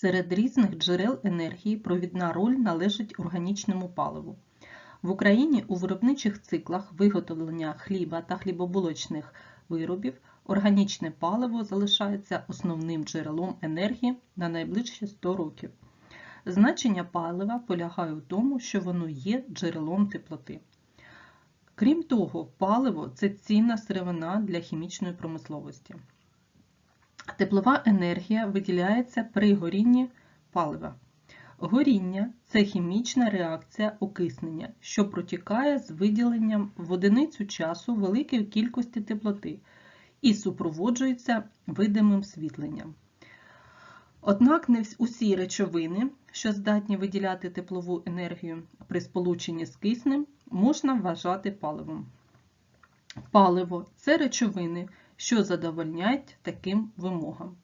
Серед різних джерел енергії провідна роль належить органічному паливу. В Україні у виробничих циклах виготовлення хліба та хлібобулочних виробів органічне паливо залишається основним джерелом енергії на найближчі 100 років. Значення палива полягає у тому, що воно є джерелом теплоти. Крім того, паливо це цінна сировина для хімічної промисловості. Теплова енергія виділяється при горінні палива. Горіння це хімічна реакція окиснення, що протікає з виділенням в одиницю часу великої кількості теплоти і супроводжується видимим світленням. Однак не усі речовини, що здатні виділяти теплову енергію при сполученні з киснем, можна вважати паливом. Паливо це речовини, що задовольняють таким вимогам.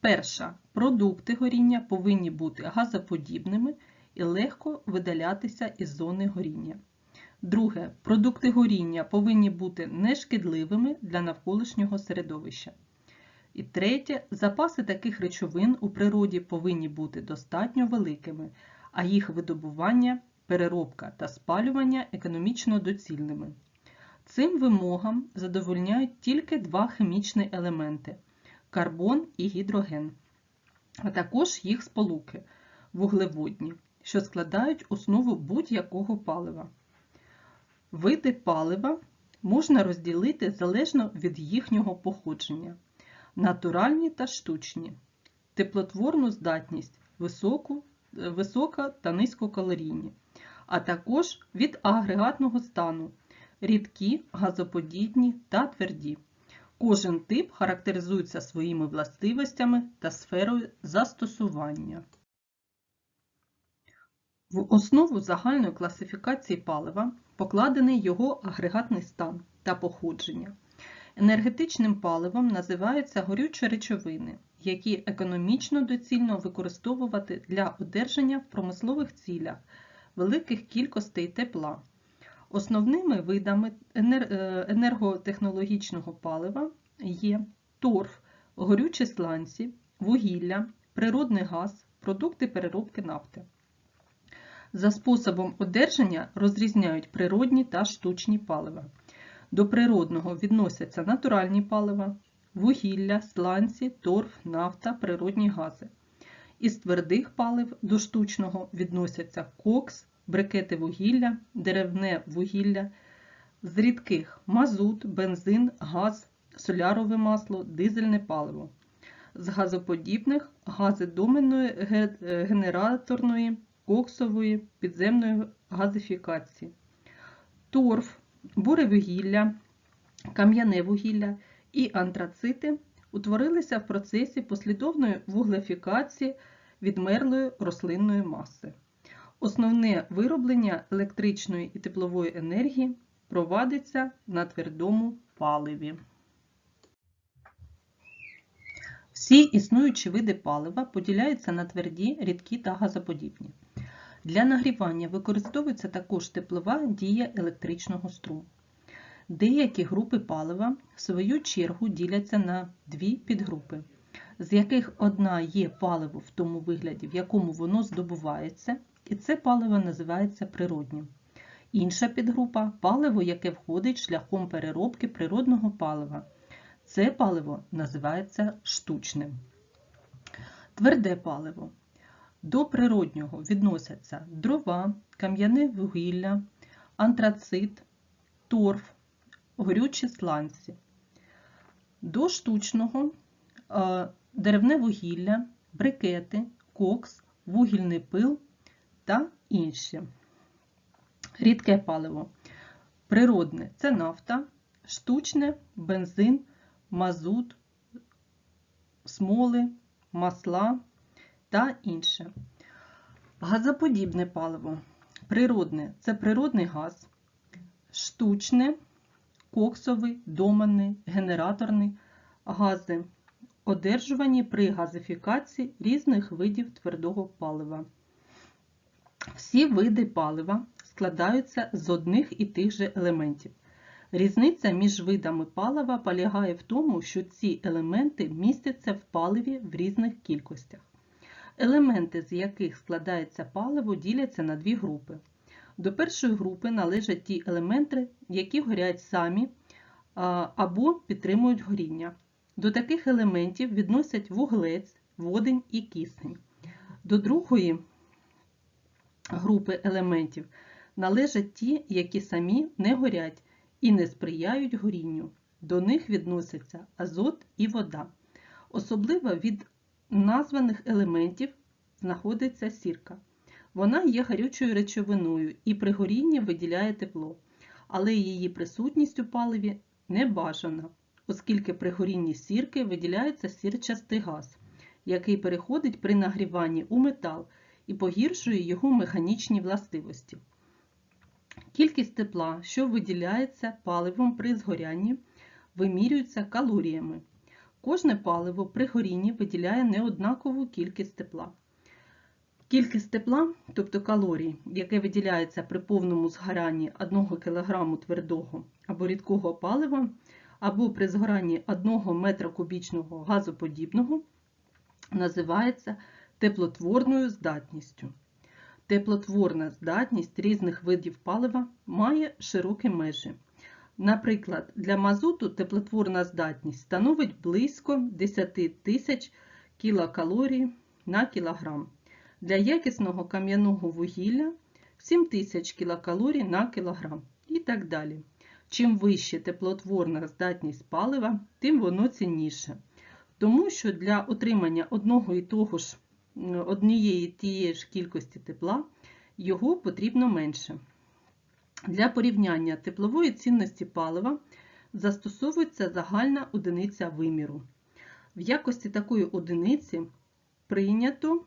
Перша. Продукти горіння повинні бути газоподібними і легко видалятися із зони горіння. Друге. Продукти горіння повинні бути нешкідливими для навколишнього середовища. І третє. Запаси таких речовин у природі повинні бути достатньо великими, а їх видобування, переробка та спалювання економічно доцільними. Цим вимогам задовольняють тільки два хімічні елементи карбон і гідроген, а також їх сполуки вуглеводні, що складають основу будь-якого палива. Види палива можна розділити залежно від їхнього походження: натуральні та штучні, теплотворну здатність, високу, висока та низькокалорійні, а також від агрегатного стану рідкі, газоподібні та тверді. Кожен тип характеризується своїми властивостями та сферою застосування. В основу загальної класифікації палива покладений його агрегатний стан та походження. Енергетичним паливом називаються горючі речовини, які економічно доцільно використовувати для одержання в промислових цілях великих кількостей тепла. Основними видами енерготехнологічного палива є торф, горючі сланці, вугілля, природний газ, продукти переробки нафти. За способом одержання розрізняють природні та штучні палива. До природного відносяться натуральні палива, вугілля, сланці, торф, нафта, природні гази. Із твердих палив до штучного відносяться кокс, брикети вугілля, деревне вугілля, з рідких мазут, бензин, газ, солярове масло, дизельне паливо. З газоподібних гази доменної генераторної, коксової, підземної газифікації. Торф, буревугілля, кам'яне вугілля і антрацити утворилися в процесі послідовної вуглефікації відмерлої рослинної маси. Основне вироблення електричної і теплової енергії провадиться на твердому паливі. Всі існуючі види палива поділяються на тверді, рідкі та газоподібні. Для нагрівання використовується також теплова дія електричного струму. Деякі групи палива, в свою чергу, діляться на дві підгрупи, з яких одна є паливо в тому вигляді, в якому воно здобувається, і це паливо називається природнім. Інша підгрупа паливо, яке входить шляхом переробки природного палива. Це паливо називається штучним. Тверде паливо. До природнього відносяться дрова, кам'яне вугілля, антрацит, торф, горючі сланці. До штучного деревне вугілля, брикети, кокс, вугільний пил та інші. Рідке паливо. Природне це нафта, штучне бензин, мазут, смоли, масла та інше. Газоподібне паливо. Природне це природний газ, штучне, коксовий, доманний, генераторний гази, одержувані при газифікації різних видів твердого палива. Всі види палива складаються з одних і тих же елементів. Різниця між видами палива полягає в тому, що ці елементи містяться в паливі в різних кількостях. Елементи, з яких складається паливо, діляться на дві групи. До першої групи належать ті елементи, які горять самі або підтримують горіння. До таких елементів відносять вуглець, водень і кисень. До другої групи елементів належать ті, які самі не горять і не сприяють горінню. До них відносяться азот і вода. Особливо від названих елементів знаходиться сірка. Вона є гарючою речовиною і при горінні виділяє тепло, але її присутність у паливі не бажана, оскільки при горінні сірки виділяється сірчастий газ, який переходить при нагріванні у метал і погіршує його механічні властивості. Кількість тепла, що виділяється паливом при згорянні, вимірюється калоріями. Кожне паливо при горінні виділяє неоднакову кількість тепла. Кількість тепла, тобто калорій, яке виділяється при повному згоранні 1 кг твердого або рідкого палива, або при згоранні 1 метра кубічного газоподібного, називається теплотворною здатністю. Теплотворна здатність різних видів палива має широкі межі. Наприклад, для мазуту теплотворна здатність становить близько 10 тисяч кілокалорій на кілограм. Для якісного кам'яного вугілля 7 тисяч кілокалорій на кілограм і так далі. Чим вище теплотворна здатність палива, тим воно цінніше. Тому що для отримання одного і того ж однієї тієї ж кількості тепла його потрібно менше. Для порівняння теплової цінності палива застосовується загальна одиниця виміру. В якості такої одиниці прийнято,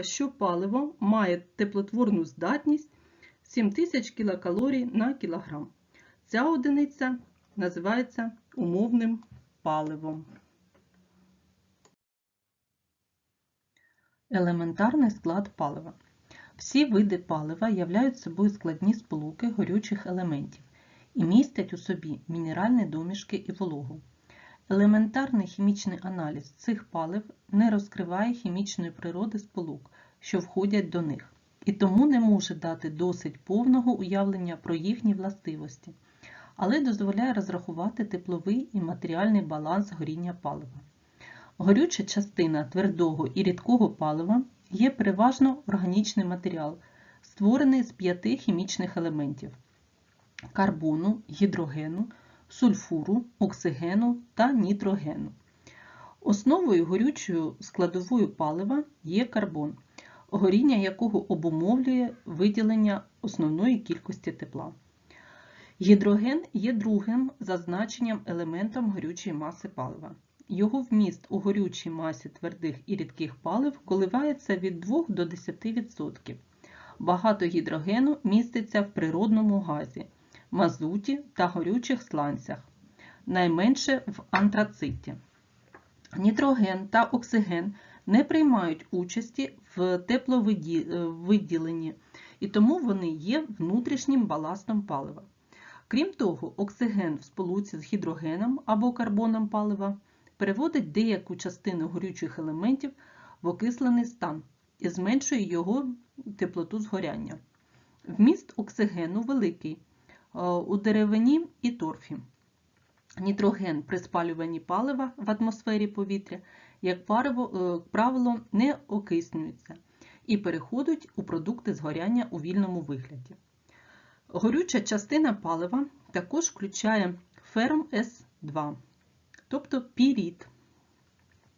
що паливо має теплотворну здатність 7000 кілокалорій на кілограм. Ця одиниця називається умовним паливом. Елементарний склад палива. Всі види палива являють собою складні сполуки горючих елементів і містять у собі мінеральні домішки і вологу. Елементарний хімічний аналіз цих палив не розкриває хімічної природи сполук, що входять до них, і тому не може дати досить повного уявлення про їхні властивості, але дозволяє розрахувати тепловий і матеріальний баланс горіння палива. Горюча частина твердого і рідкого палива є переважно органічний матеріал, створений з п'яти хімічних елементів карбону, гідрогену, сульфуру, оксигену та нітрогену. Основою горючою складовою палива є карбон, горіння якого обумовлює виділення основної кількості тепла. Гідроген є другим за значенням елементом горючої маси палива. Його вміст у горючій масі твердих і рідких палив коливається від 2 до 10%. Багато гідрогену міститься в природному газі, мазуті та горючих сланцях, найменше в антрациті. Нітроген та оксиген не приймають участі в тепловиділенні, і тому вони є внутрішнім баластом палива. Крім того, оксиген в сполуці з гідрогеном або карбоном палива переводить деяку частину горючих елементів в окислений стан і зменшує його теплоту згоряння. Вміст оксигену великий у деревині і торфі. Нітроген при спалюванні палива в атмосфері повітря, як правило, не окиснюється і переходить у продукти згоряння у вільному вигляді. Горюча частина палива також включає ферм С2 тобто пірід.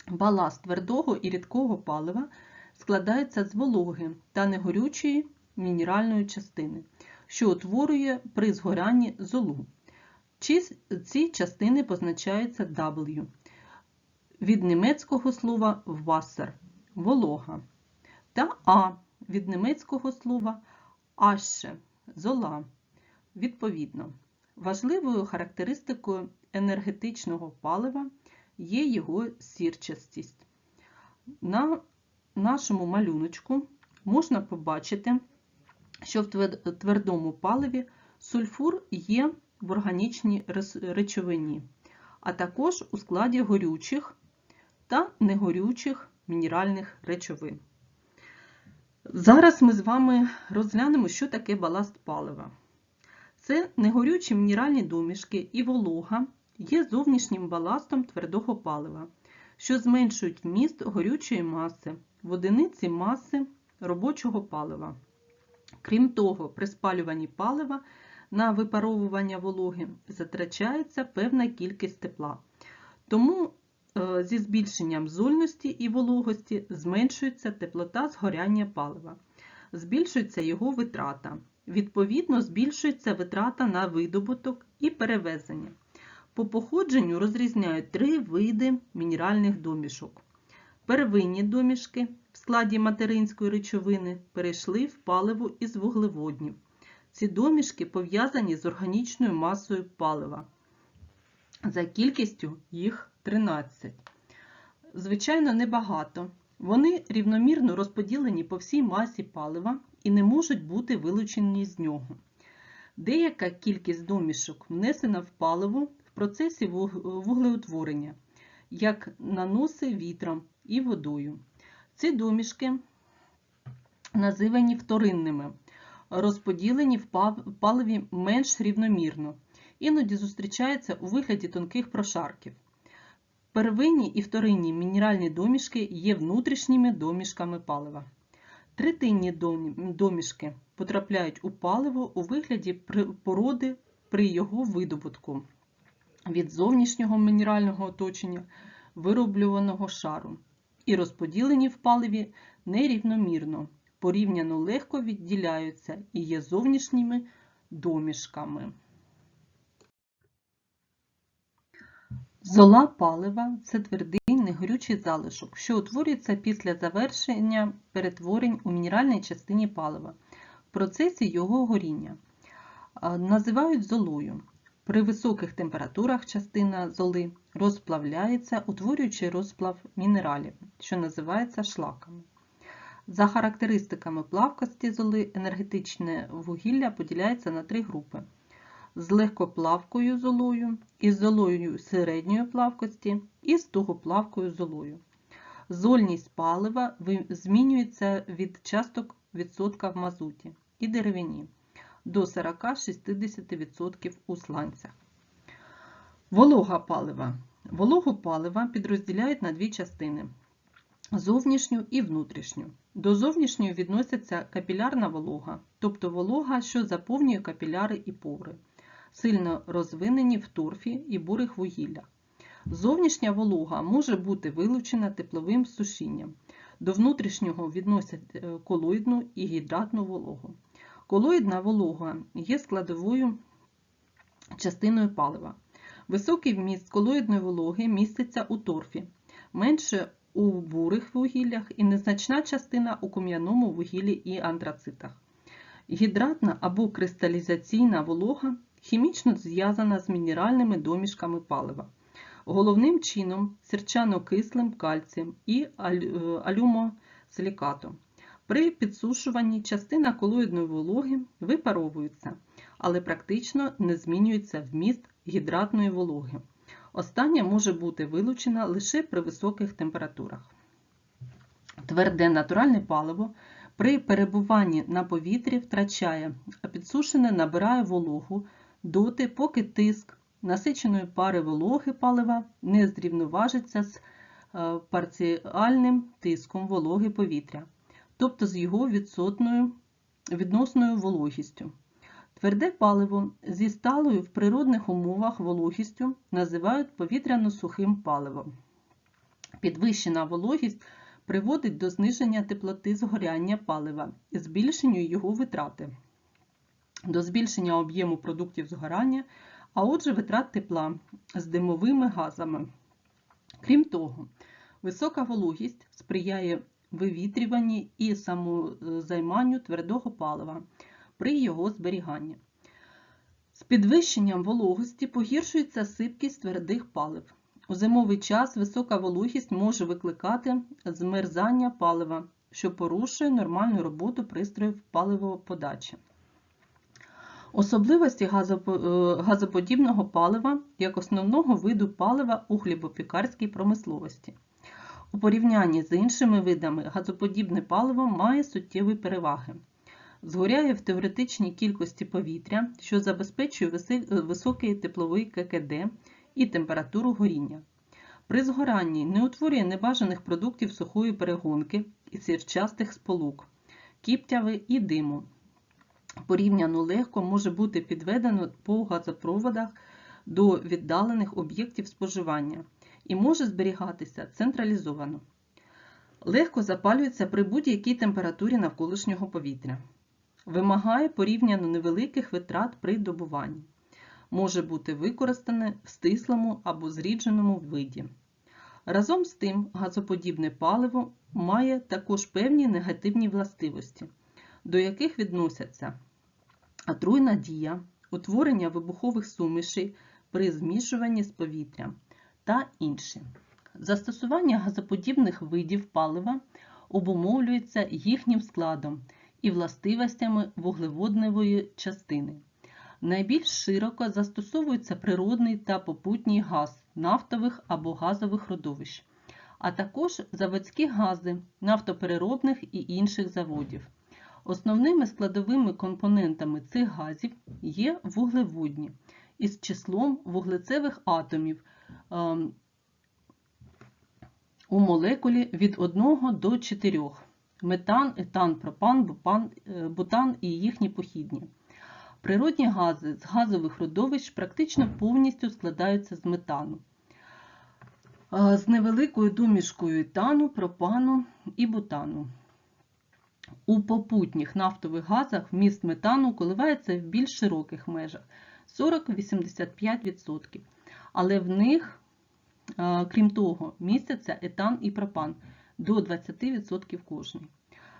Баласт твердого і рідкого палива складається з вологи та негорючої мінеральної частини, що утворює при згорянні золу. Ці частини позначаються W. Від німецького слова Wasser – волога, та А від німецького слова Asche – зола. Відповідно, важливою характеристикою енергетичного палива є його сірчастість. На нашому малюночку можна побачити, що в твердому паливі сульфур є в органічній речовині, а також у складі горючих та негорючих мінеральних речовин. Зараз ми з вами розглянемо, що таке баласт палива. Це негорючі мінеральні домішки і волога є зовнішнім баластом твердого палива, що зменшують вміст горючої маси в одиниці маси робочого палива. Крім того, при спалюванні палива на випаровування вологи затрачається певна кількість тепла. Тому е, зі збільшенням зольності і вологості зменшується теплота згоряння палива, збільшується його витрата. Відповідно, збільшується витрата на видобуток і перевезення. По походженню розрізняють три види мінеральних домішок. Первинні домішки в складі материнської речовини перейшли в паливо із вуглеводнів. Ці домішки пов'язані з органічною масою палива. За кількістю їх 13. Звичайно, небагато. Вони рівномірно розподілені по всій масі палива і не можуть бути вилучені з нього. Деяка кількість домішок внесена в паливо процесі вуглеутворення, як наноси вітром і водою. Ці домішки називані вторинними, розподілені в паливі менш рівномірно, іноді зустрічаються у вигляді тонких прошарків. Первинні і вторинні мінеральні домішки є внутрішніми домішками палива. Третинні домішки потрапляють у паливо у вигляді породи при його видобутку від зовнішнього мінерального оточення вироблюваного шару і розподілені в паливі нерівномірно, порівняно легко відділяються і є зовнішніми домішками. Зола палива це твердий негорючий залишок, що утворюється після завершення перетворень у мінеральній частині палива в процесі його горіння. Називають золою. При високих температурах частина золи розплавляється, утворюючи розплав мінералів, що називається шлаками. За характеристиками плавкості золи енергетичне вугілля поділяється на три групи: з легкоплавкою золою, із золою середньої плавкості і з тугоплавкою золою. Зольність палива змінюється від часток відсотка в мазуті і деревині до 40-60% у сланцях. Волога палива. Вологу палива підрозділяють на дві частини зовнішню і внутрішню. До зовнішньої відносяться капілярна волога, тобто волога, що заповнює капіляри і пори, сильно розвинені в торфі і бурих вугіллях. Зовнішня волога може бути вилучена тепловим сушінням. До внутрішнього відносять е, колоїдну і гідратну вологу. Колоїдна волога є складовою частиною палива. Високий вміст колоїдної вологи міститься у торфі, менше у бурих вугіллях і незначна частина у кам'яному вугіллі і антрацитах. Гідратна або кристалізаційна волога хімічно зв'язана з мінеральними домішками палива, головним чином сірчано-кислим кальцієм і алюмосилікатом. При підсушуванні частина колоїдної вологи випаровується, але практично не змінюється вміст гідратної вологи. Остання може бути вилучена лише при високих температурах. Тверде натуральне паливо при перебуванні на повітрі втрачає, а підсушене набирає вологу доти, поки тиск насиченої пари вологи палива не зрівноважиться з е, парціальним тиском вологи повітря тобто з його відсотною, відносною вологістю. Тверде паливо зі сталою в природних умовах вологістю називають повітряно-сухим паливом. Підвищена вологість приводить до зниження теплоти згоряння палива і збільшенню його витрати, до збільшення об'єму продуктів згорання, а отже, витрат тепла з димовими газами. Крім того, висока вологість сприяє вивітрюванні і самозайманню твердого палива при його зберіганні. З підвищенням вологості погіршується сипкість твердих палив. У зимовий час висока вологість може викликати змерзання палива, що порушує нормальну роботу пристроїв паливоподачі. Особливості е, газоподібного палива як основного виду палива у хлібопікарській промисловості. У порівнянні з іншими видами газоподібне паливо має суттєві переваги. Згоряє в теоретичній кількості повітря, що забезпечує високий тепловий ККД і температуру горіння. При згоранні не утворює небажаних продуктів сухої перегонки і сірчастих сполук, кіптяви і диму. Порівняно легко може бути підведено по газопроводах до віддалених об'єктів споживання і може зберігатися централізовано. Легко запалюється при будь-якій температурі навколишнього повітря. Вимагає порівняно невеликих витрат при добуванні. Може бути використане в стислому або зрідженому виді. Разом з тим, газоподібне паливо має також певні негативні властивості, до яких відносяться отруйна дія, утворення вибухових сумішей при змішуванні з повітрям та інші. Застосування газоподібних видів палива обумовлюється їхнім складом і властивостями вуглеводневої частини. Найбільш широко застосовується природний та попутній газ нафтових або газових родовищ, а також заводські гази нафтопереробних і інших заводів. Основними складовими компонентами цих газів є вуглеводні із числом вуглецевих атомів у молекулі від 1 до 4 метан, етан, пропан, бупан, е, бутан і їхні похідні. Природні гази з газових родовищ практично повністю складаються з метану, е, з невеликою домішкою етану, пропану і бутану. У попутніх нафтових газах вміст метану коливається в більш широких межах 40-85%. Але в них, е, крім того, містяться етан і пропан до 20% кожний.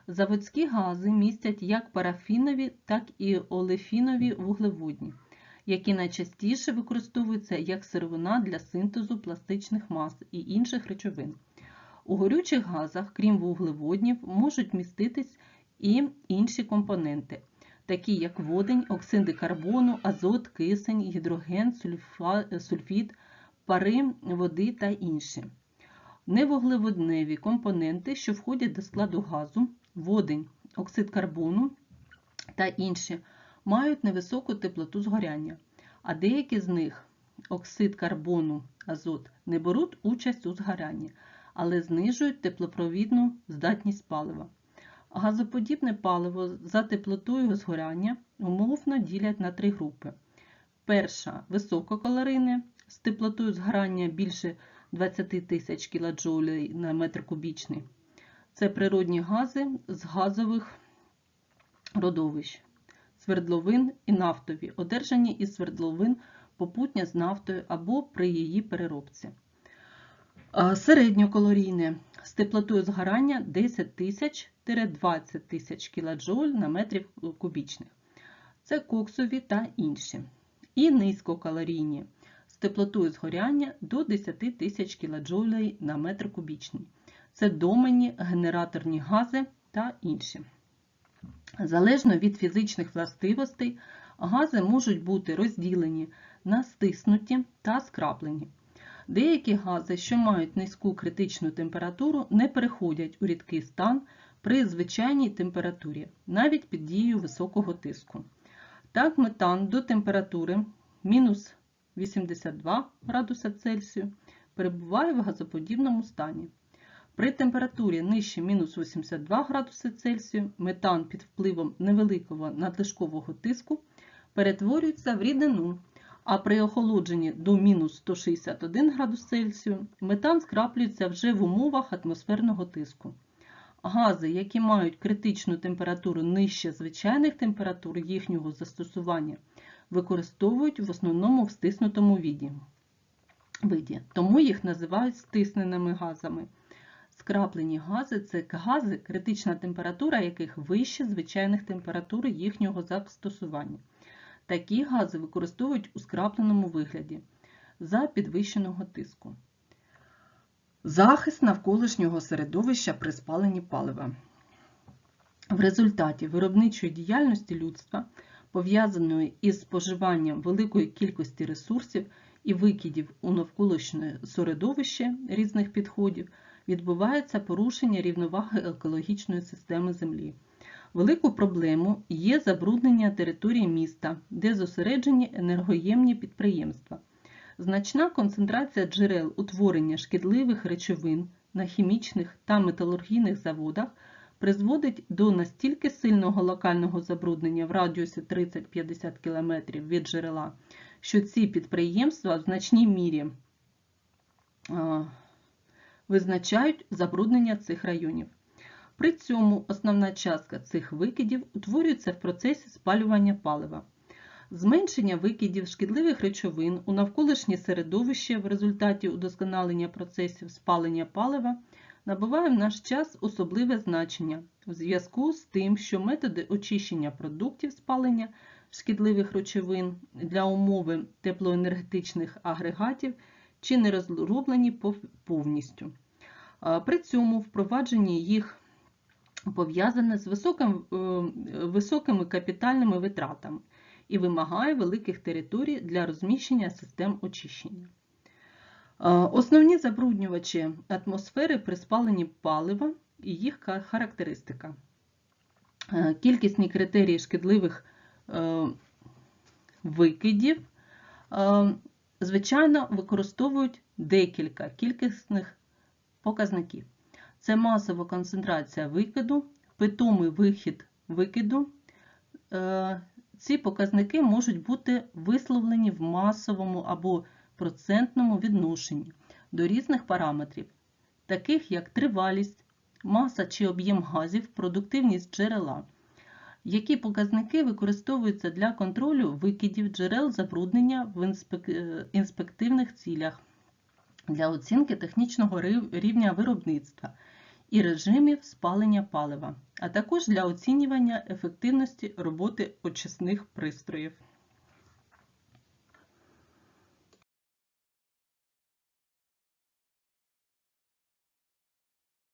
Заводські гази містять як парафінові, так і олефінові вуглеводні, які найчастіше використовуються як сировина для синтезу пластичних мас і інших речовин. У горючих газах, крім вуглеводнів, можуть міститись і інші компоненти, такі як водень, оксиди карбону, азот, кисень, гідроген, сульфід, пари води та інші. Невуглеводневі компоненти, що входять до складу газу, водень, оксид карбону та інші, мають невисоку теплоту згоряння, а деякі з них оксид карбону, азот, не беруть участь у згорянні, але знижують теплопровідну здатність палива. Газоподібне паливо за теплотою згоряння умовно ділять на три групи. Перша висококалорійне з теплотою згорання більше 20 тисяч кДж на метр кубічний. Це природні гази з газових родовищ, свердловин і нафтові, одержані із свердловин попутня з нафтою або при її переробці. Середньокалорійне з теплотою згорання 10 тисяч 20 тисяч кДж на метр кубічних. Це коксові та інші. І низькокалорійні з теплотою згоряння до 10 тисяч кДж на метр кубічний. Це доменні генераторні гази та інші. Залежно від фізичних властивостей, гази можуть бути розділені на стиснуті та скраплені. Деякі гази, що мають низьку критичну температуру, не переходять у рідкий стан при звичайній температурі, навіть під дією високого тиску. Так, метан до температури мінус 82 градуса Цельсію перебуває в газоподібному стані. При температурі нижче мінус 82 градуси Цельсію метан під впливом невеликого надлишкового тиску перетворюється в рідину, а при охолодженні до мінус 161 градус Цельсію метан скраплюється вже в умовах атмосферного тиску. Гази, які мають критичну температуру нижче звичайних температур їхнього застосування, використовують в основному в стиснутому виді, тому їх називають стисненими газами. Скраплені гази це гази, критична температура яких вище звичайних температур їхнього застосування. Такі гази використовують у скрапленому вигляді за підвищеного тиску. Захист навколишнього середовища при спаленні палива. В результаті виробничої діяльності людства, пов'язаної із споживанням великої кількості ресурсів і викидів у навколишнє середовище різних підходів, відбувається порушення рівноваги екологічної системи Землі. Велику проблему є забруднення території міста, де зосереджені енергоємні підприємства. Значна концентрація джерел утворення шкідливих речовин на хімічних та металургійних заводах призводить до настільки сильного локального забруднення в радіусі 30-50 км від джерела, що ці підприємства в значній мірі визначають забруднення цих районів. При цьому основна частка цих викидів утворюється в процесі спалювання палива. Зменшення викидів шкідливих речовин у навколишнє середовище в результаті удосконалення процесів спалення палива набуває в наш час особливе значення у зв'язку з тим, що методи очищення продуктів спалення шкідливих речовин для умови теплоенергетичних агрегатів чи не розроблені повністю. При цьому впровадження їх пов'язане з високим, е, високими капітальними витратами і вимагає великих територій для розміщення систем очищення. Основні забруднювачі атмосфери при спаленні палива і їх характеристика. Е, кількісні критерії шкідливих е, викидів, звичайно, використовують декілька кількісних показників. Це масова концентрація викиду, питомий вихід викиду. Е, ці показники можуть бути висловлені в масовому або процентному відношенні до різних параметрів, таких як тривалість, маса чи об'єм газів, продуктивність джерела. Які показники використовуються для контролю викидів джерел забруднення в е, інспективних цілях для оцінки технічного рівня виробництва і режимів спалення палива, а також для оцінювання ефективності роботи очисних пристроїв.